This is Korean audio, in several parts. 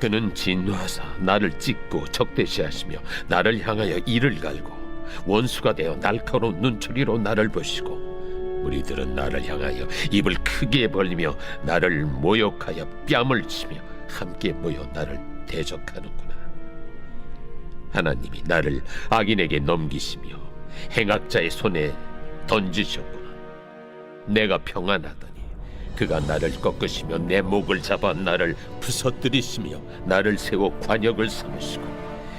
그는 진노하사 나를 찢고 적대시하시며 나를 향하여 이를 갈고 원수가 되어 날카로운 눈초리로 나를 보시고 우리들은 나를 향하여 입을 크게 벌리며 나를 모욕하여 뺨을 치며 함께 모여 나를 대적하는구나. 하나님이 나를 악인에게 넘기시며 행악자의 손에 던지셨구나. 내가 평안하더니 그가 나를 꺾으시며 내 목을 잡아 나를 부서뜨리시며 나를 세워 관역을 삼으시고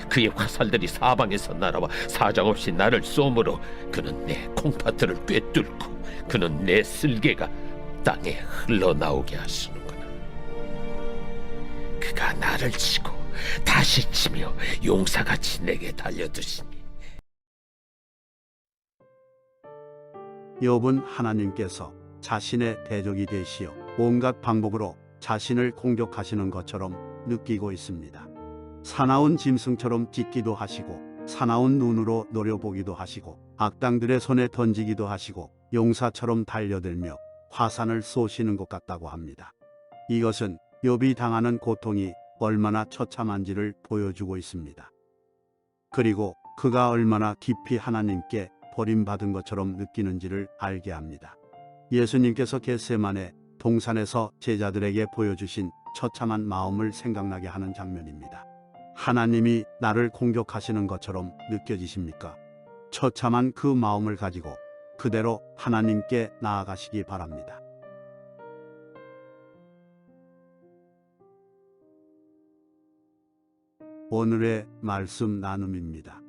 그의 화살들이 사방에서 날아와 사정없이 나를 쏘므로 그는 내 콩팥들을 꿰뚫고 그는 내 쓸개가 땅에 흘러나오게 하시는구나. 그가 나를 치고 다시 치며 용사같이 내게 달려드시니 욥은 하나님께서 자신의 대적이 되시어 온갖 방법으로 자신을 공격하시는 것처럼 느끼고 있습니다. 사나운 짐승처럼 짖기도 하시고 사나운 눈으로 노려보기도 하시고 악당들의 손에 던지기도 하시고 용사처럼 달려들며 화산을 쏘시는 것 같다고 합니다. 이것은 욥이 당하는 고통이 얼마나 처참한지를 보여주고 있습니다. 그리고 그가 얼마나 깊이 하나님께 버림받은 것처럼 느끼는지를 알게 합니다. 예수님께서 겟세만의 동산에서 제자들에게 보여주신 처참한 마음을 생각나게 하는 장면입니다. 하나님이 나를 공격하시는 것처럼 느껴지십니까? 처참한 그 마음을 가지고 그대로 하나님께 나아가시기 바랍니다. 오늘의 말씀 나눔입니다.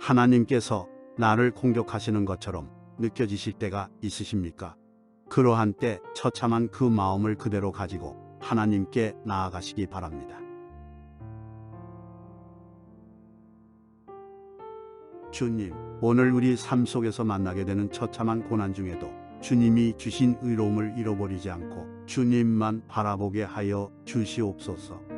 하나님께서 나를 공격하시는 것처럼 느껴지실 때가 있으십니까? 그러한 때 처참한 그 마음을 그대로 가지고 하나님께 나아가시기 바랍니다. 주님, 오늘 우리 삶 속에서 만나게 되는 처참한 고난 중에도 주님이 주신 의로움을 잃어버리지 않고 주님만 바라보게 하여 주시옵소서.